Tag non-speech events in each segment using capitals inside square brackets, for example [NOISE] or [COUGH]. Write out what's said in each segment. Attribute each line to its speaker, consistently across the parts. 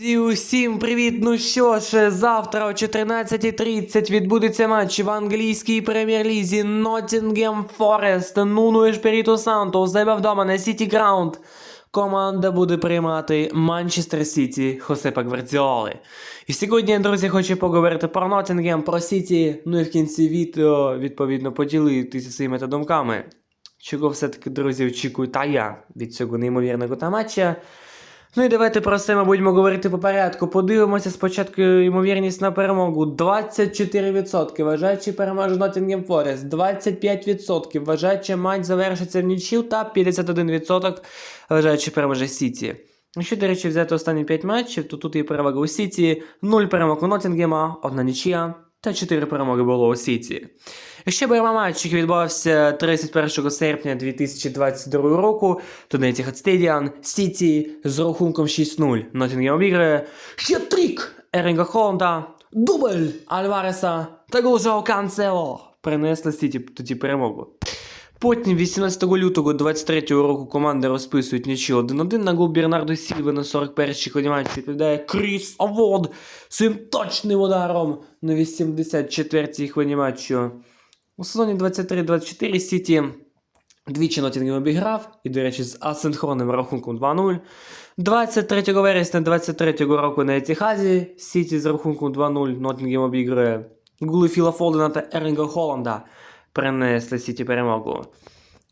Speaker 1: Зі усім привіт! Ну що ж, завтра о 14.30 відбудеться матч в англійській прем'єр-лізі Nottingham Forest, Нуну Ешперіту Санто у себе вдома на Сіті Граунд. Команда буде приймати Манчестер Сіті Хосепа Гвардіоли. І сьогодні, друзі, хочу поговорити про Ноттінгем, про Сіті, ну і в кінці відео, відповідно, поділитися своїми та думками. Чого все-таки, друзі, очікую та я від цього неймовірного та матча. Ну і давайте про це, мабуть, будемо говорити по порядку. Подивимося спочатку ймовірність на перемогу. 24% вважають, чи переможе Nottingham Forest. 25% вважають, чи матч завершиться в нічів, та 51% вважають, чи переможе Сіті. Якщо, до речі, взяти останні 5 матчів, то тут є перевага у Сіті, 0 перемог у Ноттінгема, 1 нічия та 4 перемоги було у Сіті. Ще беремо матч, відбувався 31 серпня 2022 року, то на Etihad Stadium Сіті з рахунком 6-0. Ноттінгем обіграє хет-трік Ерінга Холланда, дубль Альвареса та гол Жоу Канцело. Принесли Сіті тоді перемогу. Потім 18 лютого 23 року команди розписують нічого 1-1 на гол Бернардо Сільви на 41-й ході матчу відповідає Кріс Авод своїм точним ударом на 84-й хвилині матчу. У сезоні 23-24 Сіті двічі Ноттінгем обіграв, і, до речі, з асинхронним рахунком 2-0. 23 вересня 23 року на Етіхазі Сіті з рахунком 2-0 Ноттінгем обіграє. Гули Філа Фолдена та Ерінга Холланда принесли Сіті перемогу.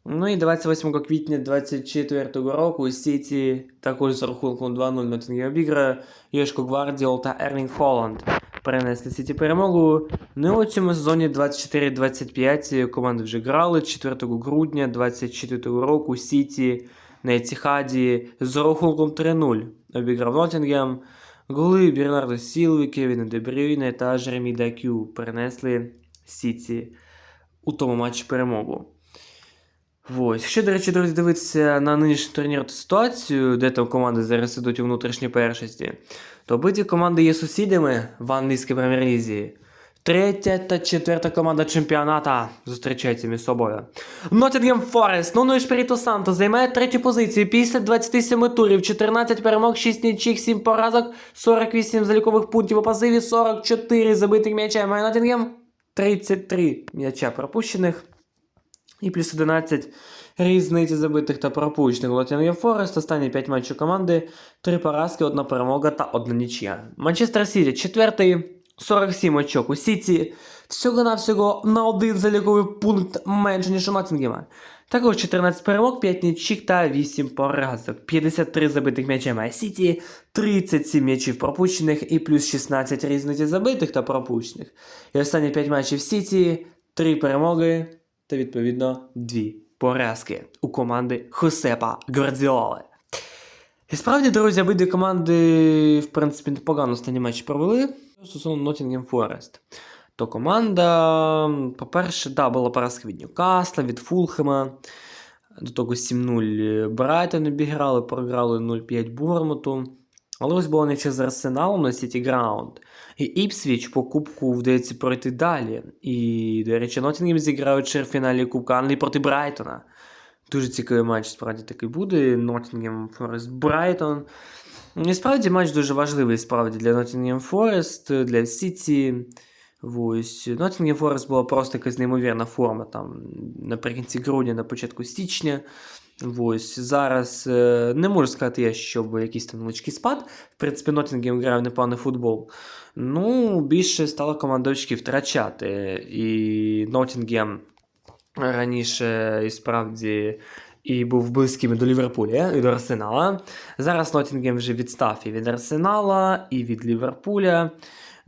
Speaker 1: Ну і 28 квітня 24 року Сіті також з рахунком 2-0 Ноттінгем обіграє Єшко Гвардіол та Ерлінг Холланд перенесли Сіті перемогу. Ну і у цьому сезоні 24-25 команди вже грали 4 грудня 24 року Сіті на Етіхаді з рахунком 3-0 обіграв Ноттінгем. Голи Бернардо Сілви, Кевіна Дебрюйне та Жеремі Дакю перенесли Сіті у тому матчі перемогу. Ось. Якщо, до речі, друзі, дивитися на нинішню турнірну ситуацію, де там команди зараз ідуть у внутрішній першості, то обидві команди є сусідами в англійській прем'єр-лізі. Третя та четверта команда чемпіоната зустрічаються між собою. Ноттінгем Форест, ну ну і Шпіріто Санто займає третю позицію після 27 турів, 14 перемог, 6 нічих, 7 поразок, 48 залікових пунктів у пасиві, 44 забитих м'яча має Ноттінгем, 33 м'яча пропущених. І плюс 11 різниці забитих та пропущених. Лотінгем Форест, останні 5 матчів команди, 3 поразки, 1 перемога та 1 нічия. Манчестер Сіті, четвертий, 47 очок. У Сіті всього-навсього на один заліковий пункт менше, ніж у Ноттінгема. Також 14 перемог, 5 нічих та 8 поразок. 53 забитих м'яча має Сіті, 37 м'ячів пропущених і плюс 16 різниці забитих та пропущених. І останні 5 матчів Сіті, 3 перемоги та відповідно 2 поразки у команди Хосепа Гвардіоли. І справді, друзі, обидві команди, в принципі, непогано останні матчі провели. Стосовно Nottingham Forest. То команда, по-перше, да, була поразка від Ньюкасла, від Фулхема. До того 7-0 Брайтон обіграли, програли 0-5 Бормуту. Але ось була нічия з Арсеналом на Сіті Граунд. І Іпсвіч по кубку вдається пройти далі. І, до речі, Ноттінгем зіграють ще в фіналі Кубка Англії проти Брайтона. Дуже цікавий матч, справді такий буде. Ноттінгем Форест Брайтон. І справді матч дуже важливий справді для Ноттінгем Форест, для Сіті. Ось. Ноттінгем Форест була просто якась неймовірна форма там наприкінці грудня, на початку січня. Ось зараз е, не можу сказати я, щоб якийсь там невеличкий спад. В принципі, Ноттінгем грав непоганий футбол. Ну, більше стала команда втрачати. І Ноттінгем раніше і справді і був близьким до Ліверпуля і до Арсенала. Зараз Ноттінгем вже відстав і від Арсенала, і від Ліверпуля.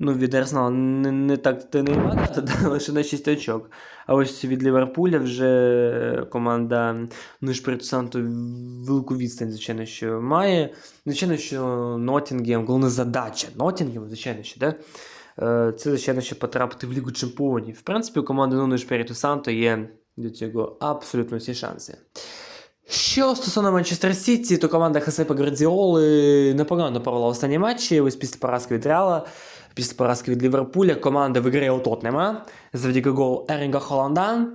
Speaker 1: Ну, від Арсенала не, не так не багато, [LAUGHS] лише на 6 очок. А ось від Ліверпуля вже команда ну, Шпириту Санту велику відстань, звичайно, що має. Звичайно, що Ноттінгем, головна задача Ноттінгем, звичайно, що, да? Е, це, звичайно, що потрапити в Лігу Чемпіонів. В принципі, у команди Нуну Шпириту Санто є до цього абсолютно всі шанси. Що стосовно Манчестер Сіті, то команда Хасепа Гвардіоли непогано провела останні матчі. Ось після поразки від Реала, після поразки від Ліверпуля команда виграє у Тотнема завдяки голу Ерінга Холланда.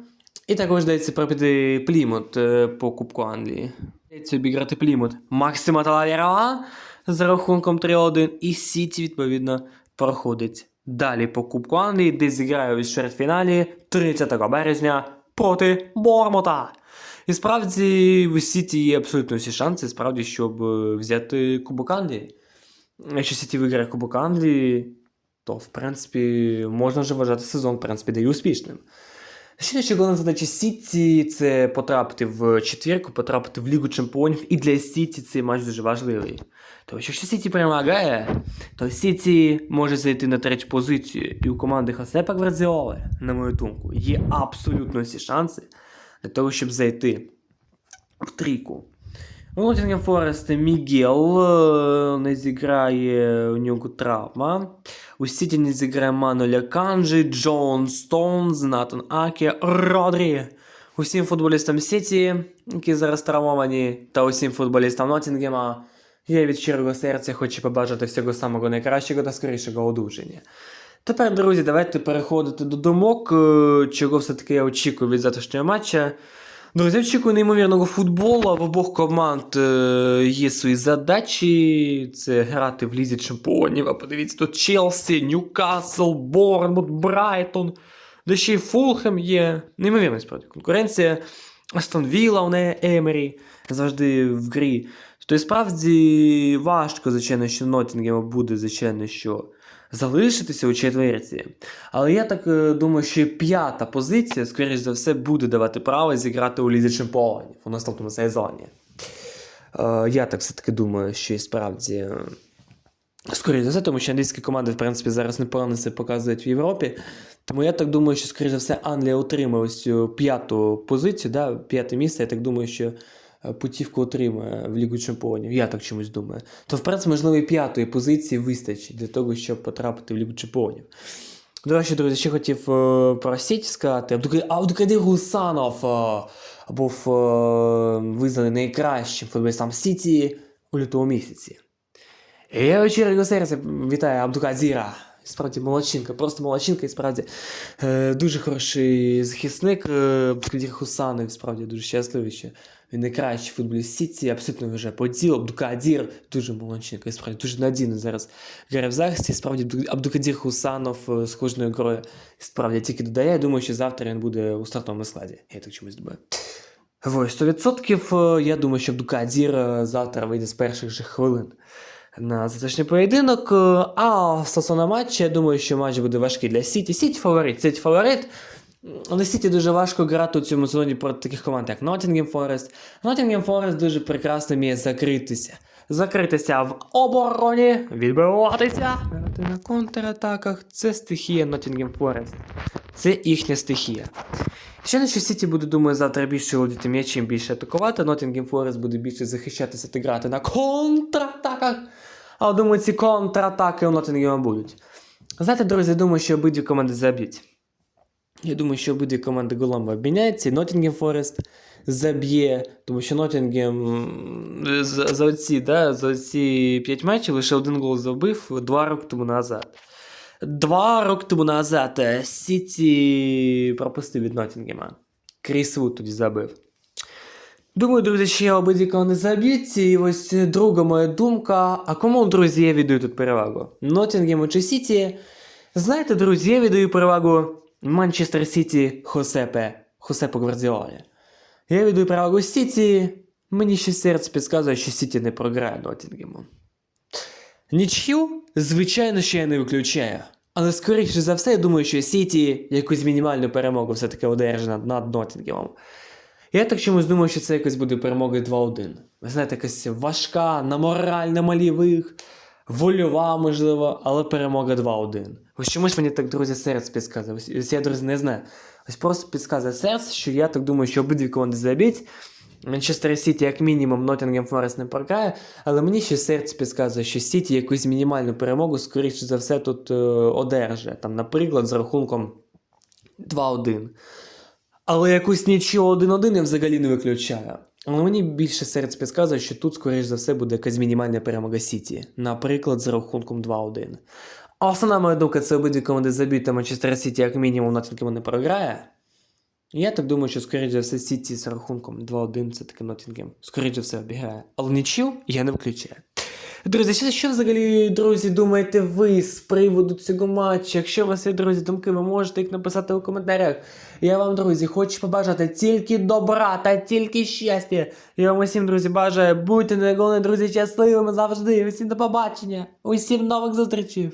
Speaker 1: І також дається пробити Плімут е, по Кубку Англії. Дається обіграти Плімут Максима Талавєрова за рахунком 3-1, і Сіті, відповідно, проходить далі по Кубку Англії, де зіграє у чвертьфіналі 30 березня проти Бормута. І справді в Сіті є абсолютно всі шанси, справді, щоб е, взяти Кубок Англії. Якщо Сіті виграє Кубок Англії, то в принципі можна вже вважати сезон, в принципі, де й успішним. Ще головна задача Сіті це потрапити в четвірку, потрапити в Лігу Чемпіонів, і для Сіті цей матч дуже важливий. Тому що якщо Сіті перемагає, то Сіті може зайти на третю позицію. І у команди Хосепа Гвардіоли, на мою думку, є абсолютно всі шанси для того, щоб зайти в трійку. У Ноттінгем Форест Мігел не зіграє у нього травма. У Сіті не зіграє Мануеля Канджі, Джон Стоунс, Натан Аке, Родрі. Усім футболістам Сіті, які зараз травмовані, та усім футболістам Ноттінгема, я від щирого серця хочу побажати всього самого найкращого та скорішого одужання. Тепер, друзі, давайте переходити до думок, е, чого все-таки я очікую від завтрашнього матча. Друзі, очікую неймовірного футболу. В обох команд е, є свої задачі. Це грати в Лізі Чемпіонів. А подивіться, тут Челсі, Ньюкасл, Борнмут, Брайтон. Де ще й Фулхем є. Неймовірна справді конкуренція. Астон Вілла, у неї Емері завжди в грі. Тобто, справді важко, звичайно, що Ноттінгему буде, звичайно, що залишитися у четверці. Але я так е, думаю, що п'ята позиція, скоріш за все, буде давати право зіграти у Лізі Чемпіонів у наступному сезоні. Е, я так все-таки думаю, що і справді. е, Скоріше за все, тому що англійські команди, в принципі, зараз непогано себе показують в Європі. Тому я так думаю, що, скоріше за все, Англія отримає ось цю п'яту позицію, да, п'яте місце. Я так думаю, що путівку отримає в Лігу Чемпіонів. Я так чомусь думаю. То, в принципі, можливо, і п'ятої позиції вистачить для того, щоб потрапити в Лігу Чемпіонів. До речі, друзі, ще хотів е, про Сіті сказати. Абдука- Абдукадир Гусанов е, був е, визнаний найкращим футболістом Сіті у лютому місяці. Я щирого серця вітаю Абдукадіра. Справді молодчинка, просто молодчинка, і справді е, дуже хороший захисник. Е, Абдукадір Хусанов, справді дуже щасливий, що він найкращий футболіст Сіті, абсолютно вже по ділу. Абдукадір дуже молодчинка, і справді дуже надійно зараз грає в захисті. Справді Абду- Абдукадір Хусанов е, з кожною грою справді тільки додає. Я думаю, що завтра він буде у стартовому складі. Я так чомусь думаю. Ось, 100% е, я думаю, що Абдукадір е, завтра вийде з перших же хвилин на затишний поєдинок. Е, А стосовно матчу, я думаю, що матч буде важкий для Сіті. Сіті фаворит, Сіті фаворит. Але Сіті дуже важко грати у цьому сезоні проти таких команд, як Ноттінгем Форест. Ноттінгем Форест дуже прекрасно вміє закритися. Закритися в обороні, відбиватися. Грати на контратаках. Це стихія Ноттінгем Форест. Це їхня стихія. Ще не що Сіті буде, думаю, завтра більше володіти м'ячем, більше атакувати. Ноттінгем Форест буде більше захищатися та грати на контратаках. Але думаю, ці контратаки у Ноттінгема будуть. Знаєте, друзі, я думаю, що обидві команди заб'ють. Я думаю, що обидві команди голами обміняються. і Ноттінгем Форест заб'є, тому що Ноттінгем за, за оці, да, за оці 5 матчів лише один гол забив два роки тому назад. Два роки тому назад Сіті пропустив від Ноттінгема. Кріс Вуд тоді забив. Думаю, друзі, ще обидві команди заб'ють. І ось друга моя думка. А кому, друзі, я віддаю тут перевагу? Ноттінгему чи Сіті? Знаєте, друзі, я віддаю перевагу Манчестер Сіті Хосепе, Хосепе Гвардіолі. Я віддаю перевагу Сіті. Мені ще серце підказує, що Сіті не програє Ноттінгему. Нічю, звичайно, що я не виключаю. Але скоріше за все, я думаю, що Сіті якусь мінімальну перемогу все-таки одержить над, Ноттінгемом. Я так чомусь думаю, що це якось буде перемога 2-1. Ви знаєте, якась важка, на мораль, на малівих, вольова, можливо, але перемога 2-1. Ось чомусь мені так, друзі, серце підказує. Ось, я, друзі, не знаю. Ось просто підказує серце, що я так думаю, що обидві команди заб'ють. Манчестер Сіті, як мінімум, Ноттінгем Форест не програє, але мені ще серце підказує, що Сіті якусь мінімальну перемогу, скоріше за все, тут е, одержить. Там, наприклад, з рахунком 2-1. Але якусь нічого 1-1 я взагалі не виключаю. Але мені більше серце підказує, що тут, скоріш за все, буде якась мінімальна перемога Сіті. Наприклад, з рахунком 2-1. А основна моя думка, це обидві команди заб'ють, та Манчестер Сіті, як мінімум, Ноттінгему не програє. Я так думаю, що, скоріш за все, Сіті з рахунком 2-1 це таки Ноттінгем. Скоріш за все обіграє. Але нічого я не виключаю. Друзі, що, взагалі, друзі, думаєте ви з приводу цього матчу? Якщо у вас є, друзі, думки, ви можете їх написати у коментарях. Я вам, друзі, хочу побажати тільки добра та тільки щастя. Я вам усім, друзі, бажаю, будьте найголовніше, друзі, щасливими завжди. Усім до побачення. Усім нових зустрічей.